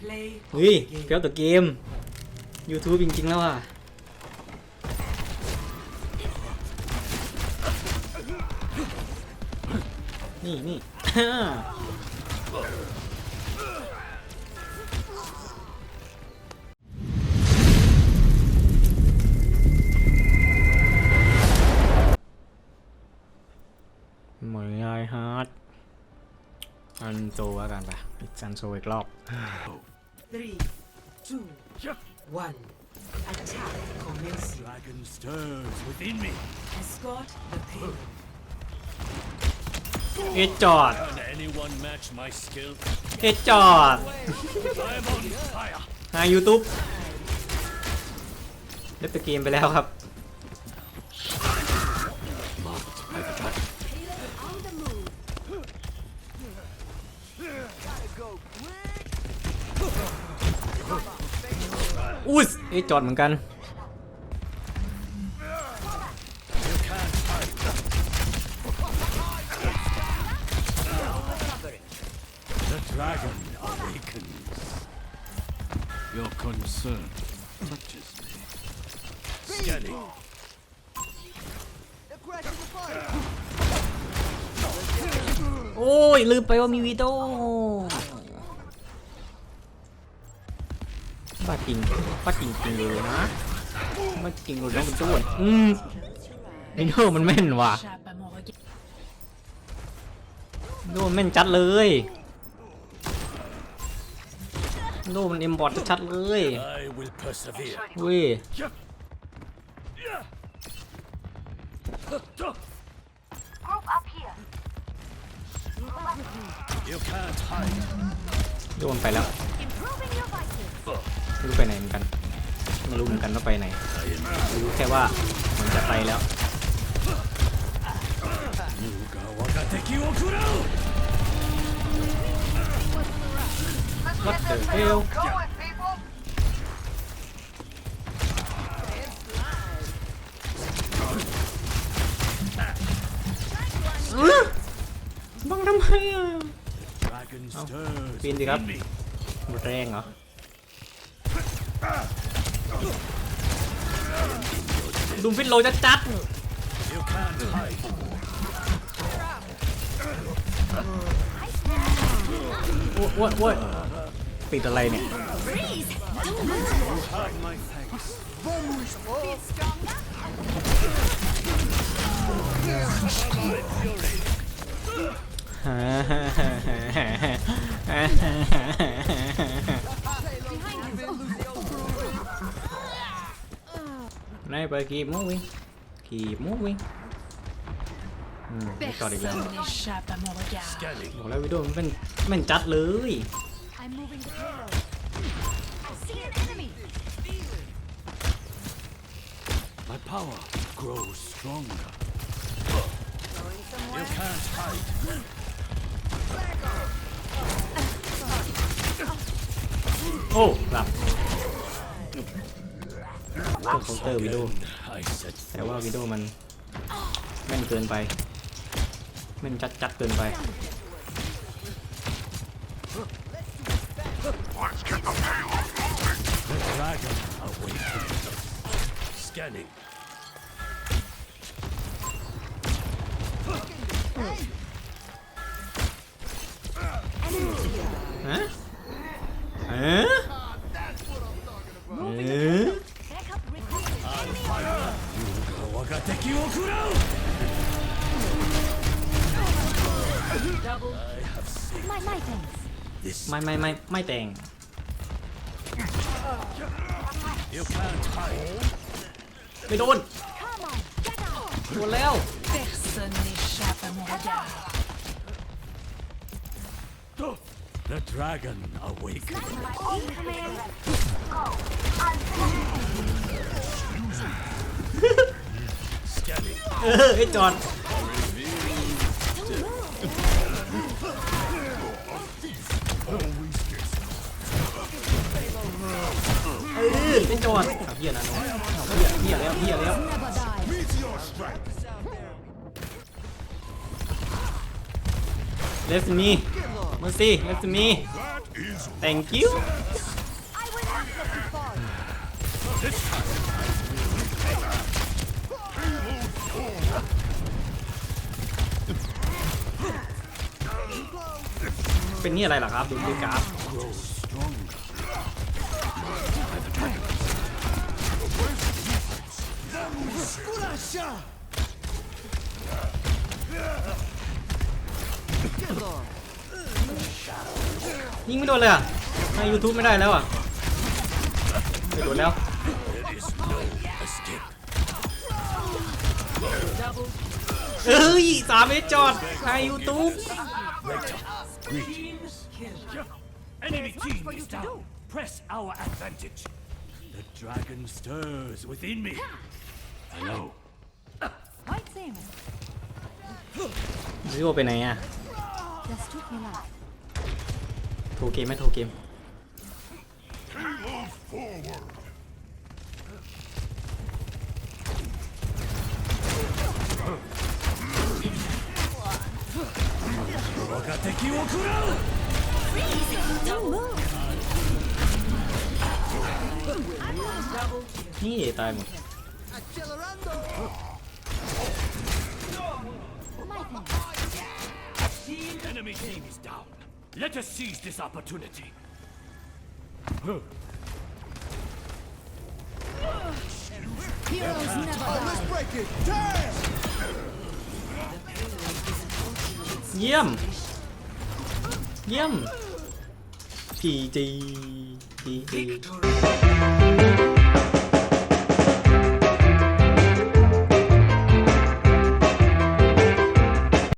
Play เฮ้ยเฟี้ยวตัวเกม YouTube จริงๆแล้วอะนี่นี่หมดง่ายฮาร์ด อันโซว่ากันปะอีกอันโซอีกรอบ three, two, one. Attack commencing. Dragon stirs within me. Escort the payload. เอดจอด Can anyone match my skill? เอดจอด I'm on fire. หา YouTube เล่นตัวเกมไปแล้วครับ อุ้ยเอะจอดเหมือนกัน The dragon awakens. Your concern touches me. Scanning. โอ้ย ลืมไปว่ามีวีโดบ้าจริงบ้าจริงจริงเลยนะบ้าจริงเลยน้องเป็นต้วนอืมวีโดมันแม่นว่ะดมันแม่นจัดเลยโดมันเอ็มบอดชัดเลยเว้ย You can't hide. โดนไปแล้วไม่รู้ไปไหนเหมือนกันไม่รู้เหมือนกันว่าไปไหนไม่รู้แค่ว่ามันจะไปแล้ว Nuga wagateki wo kurau. What the hell Going, people! บังทำไมอะ Dragon stirs Pin đi gấp. within me. หมดแรงเหรอดูฟิตโลจะจัด You can't hide. โอ้ยโอ้ยโอ้ยติดอะไรเนี่ย Have my thanks. นายไปกีบมูวิ่งกีบมูวิ่งอืมไม่จอดอีกแล้ว Personne n'échappe à mon regard. Scanning. บอกแล้ววิดีโอมันเป็นแม่นจัดเลย อ้หลับเครื่องเคาน์เตอร์วิดีโอ I set แต่ว่าวิดีโอมันแม่นเกินไปแม่นจัดจัดเกินไป the dragon awakens. Scanning. ฮะ Wagateki wo kurau. My, my thanks. This ไม่ไม่ไม่ไม่แต่ง you can't hide. ไม่โดน Come on, get out! โดนแล้ว Personne n'échappe à mon regard. The dragon awakens. Incoming! Scanning. เออไอ้จอนเออไอ้จอนเอาเหี้ยนะน้องเอาเหี้ยเหี้ยแล้วเหี้ยแล้ว Never die. เลสมีมาสิ let's me thank you I will not let you fall. เป็นนี่อะไรล่ะครับ ดูดูกราฟยิงไม่โดนเลยอะใน YouTube ไม่ได้แล้วอะไม่โดนแล้วเอ้ยสามเมตรจอดใน YouTube Enemy team is down. Press our advantage. The dragon stirs within me. Hello. White salmon. ซิโอไปไหนอ่ะ Just took me alive. โทรเกมไหมโทรเกม 我が นี่ตายหมด My turn. Enemy team is down. Let us seize this opportunity. Heroes never die. เยี่ยม เยี่ยมพีจีพีจี